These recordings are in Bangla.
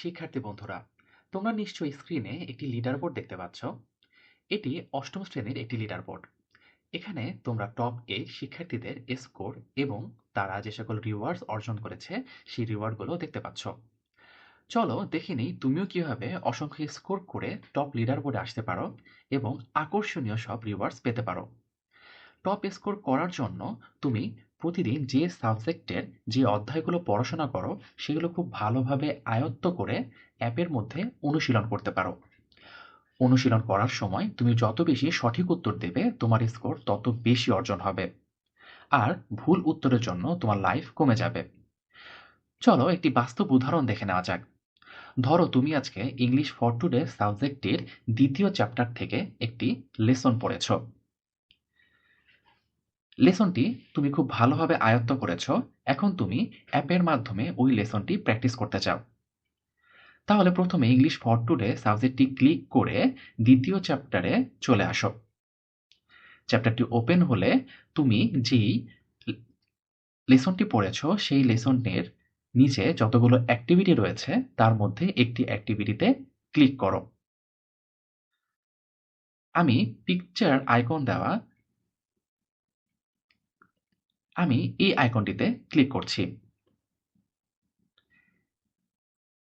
শিক্ষার্থী বন্ধুরা, তোমরা নিশ্চয়ই স্ক্রিনে একটি লিডার বোর্ড দেখতে পাচ্ছ। এটি অষ্টম শ্রেণির একটি লিডার বোর্ড এখানে তোমরা টপ এ শিক্ষার্থীদের স্কোর এবং তারা যে সকল রিওয়ার্ডস অর্জন করেছে, সেই রিওয়ার্ডগুলো দেখতে পাচ্ছ। চলো দেখে নিই তুমিও কীভাবে অসংখ্য স্কোর করে টপ লিডার বোর্ডে আসতে পারো এবং আকর্ষণীয় সব রিওয়ার্ডস পেতে পারো। টপ স্কোর করার জন্য তুমি প্রতিদিন যে সাবজেক্টের যে অধ্যায়গুলো পড়াশোনা করো, সেগুলো খুব ভালোভাবে আয়ত্ত করে অ্যাপের মধ্যে অনুশীলন করতে পারো। অনুশীলন করার সময় তুমি যত বেশি সঠিক উত্তর দেবে, তোমার স্কোর তত বেশি অর্জন হবে। আর ভুল উত্তরের জন্য তোমার লাইফ কমে যাবে। চলো একটি বাস্তব উদাহরণ দেখে নেওয়া যাক। ধরো তুমি আজকে ইংলিশ ফর টুডে সাবজেক্টের দ্বিতীয় চ্যাপ্টার থেকে একটি লেসন পড়েছ। লেসনটি তুমি খুব ভালোভাবে আয়ত্ত করেছ, এখন তুমি অ্যাপের মাধ্যমে ওই লেসনটি প্র্যাকটিস করতে চাও। তাহলে প্রথমে ইংলিশ ফর টুডে সাবজেক্টটি ক্লিক করে দ্বিতীয় চ্যাপ্টারে চলে আসো। চ্যাপ্টারটি ওপেন হলে তুমি যেই লেসনটি পড়েছ, সেই লেসনের নিচে যতগুলো অ্যাক্টিভিটি রয়েছে, তার মধ্যে একটি অ্যাক্টিভিটিতে ক্লিক করো। আমি পিকচার আইকন দেওয়া আমি এই আইকনটিতে ক্লিক করছি।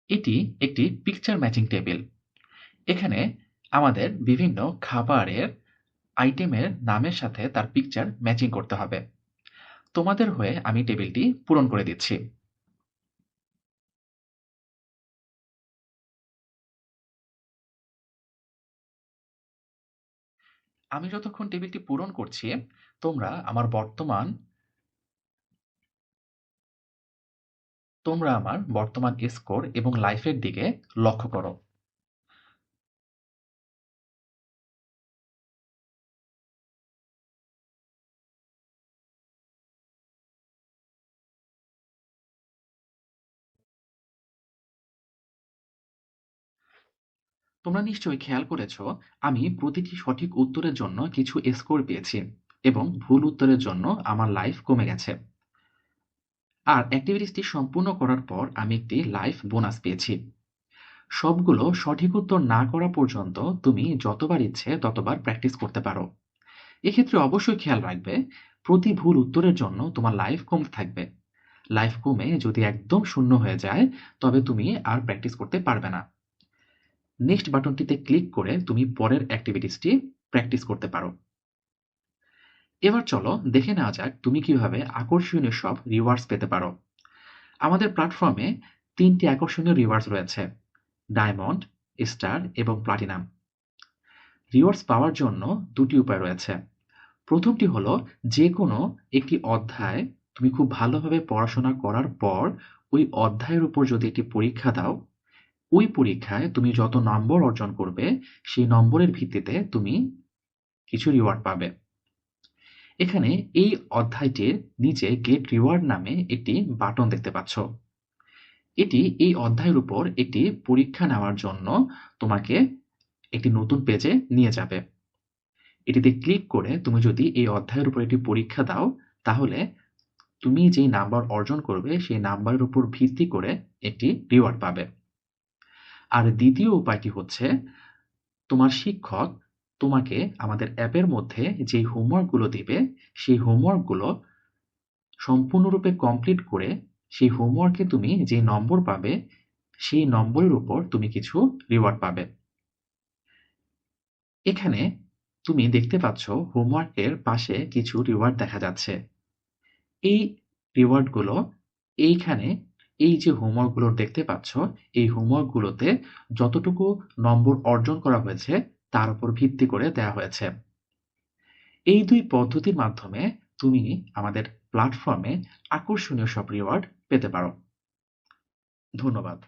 এটি একটি পিকচার ম্যাচিং টেবিল এখানে আমাদের বিভিন্ন খাবারের আইটেমের নামের সাথে তার পিকচার ম্যাচিং করতে হবে। তোমাদের হয়ে আমি টেবিলটি পূরণ করে দিচ্ছি। আমি যতক্ষণ টেবিলটি পূরণ করছি, তোমরা আমার বর্তমান তোমরা আমার বর্তমান স্কোর এবং লাইফের দিকে লক্ষ্য করো। তোমরা নিশ্চয়ই খেয়াল করেছ, আমি প্রতিটি সঠিক উত্তরের জন্য কিছু স্কোর পেয়েছি এবং ভুল উত্তরের জন্য আমার লাইফ কমে গেছে। আর অ্যাক্টিভিটিসটি সম্পূর্ণ করার পর আমি একটি লাইফ বোনাস পেয়েছি। সবগুলো সঠিক উত্তর না করা পর্যন্ত তুমি যতবার ইচ্ছে ততবার প্র্যাকটিস করতে পারো। এক্ষেত্রে অবশ্যই খেয়াল রাখবে, প্রতি ভুল উত্তরের জন্য তোমার লাইফ কমতে থাকবে। লাইফ কমে যদি একদম শূন্য হয়ে যায়, তবে তুমি আর প্র্যাকটিস করতে পারবে না। নেক্সট বাটনটিতে ক্লিক করে তুমি পরের অ্যাক্টিভিটিসটি প্র্যাকটিস করতে পারো। এবার চলো দেখে নেওয়া যাক তুমি কীভাবে আকর্ষণীয় সব রিওয়ার্ডস পেতে পারো। আমাদের প্ল্যাটফর্মে তিনটি আকর্ষণীয় রিওয়ার্ডস রয়েছে ডায়মন্ড স্টার এবং প্লাটিনাম রিওয়ার্ডস পাওয়ার জন্য দুটি উপায় রয়েছে। প্রথমটি হলো যে কোনো একটি অধ্যায় তুমি খুব ভালোভাবে পড়াশোনা করার পর ওই অধ্যায়ের উপর যদি একটি পরীক্ষা দাও, ওই পরীক্ষায় তুমি যত নম্বর অর্জন করবে, সেই নম্বরের ভিত্তিতে তুমি কিছু রিওয়ার্ড পাবে। এখানে এই অধ্যায়টির নিচে গেট রিওয়ার্ড নামে একটি বাটন দেখতে পাচ্ছ। এটি এই অধ্যায়ের উপর একটি পরীক্ষা নেওয়ার জন্য তোমাকে একটি নতুন পেজে নিয়ে যাবে। এটিতে ক্লিক করে তুমি যদি এই অধ্যায়ের উপর একটি পরীক্ষা দাও, তাহলে তুমি যেই নাম্বার অর্জন করবে, সেই নাম্বারের উপর ভিত্তি করে একটি রিওয়ার্ড পাবে। আর দ্বিতীয় উপায়টি হচ্ছে তোমার শিক্ষক তোমাকে আমাদের অ্যাপের মধ্যে যেই হোমওয়ার্কগুলো দিবে, সেই হোমওয়ার্কগুলো সম্পূর্ণরূপে কমপ্লিট করে সেই হোমওয়ার্কে তুমি যে নম্বর পাবে, সেই নম্বরের উপর তুমি কিছু রিওয়ার্ড পাবে। এখানে তুমি দেখতে পাচ্ছ হোমওয়ার্কের পাশে কিছু রিওয়ার্ড দেখা যাচ্ছে। এই রিওয়ার্ডগুলো এইখানে এই যে হোমওয়ার্কগুলো দেখতে পাচ্ছ, এই হোমওয়ার্কগুলোতে যতটুকু নম্বর অর্জন করা হয়েছে তার উপর ভিত্তি করে দেয়া হয়েছে। এই দুই পদ্ধতির মাধ্যমে তুমি আমাদের প্ল্যাটফর্মে আকর্ষণীয় সব রিওয়ার্ড পেতে পারো। ধন্যবাদ।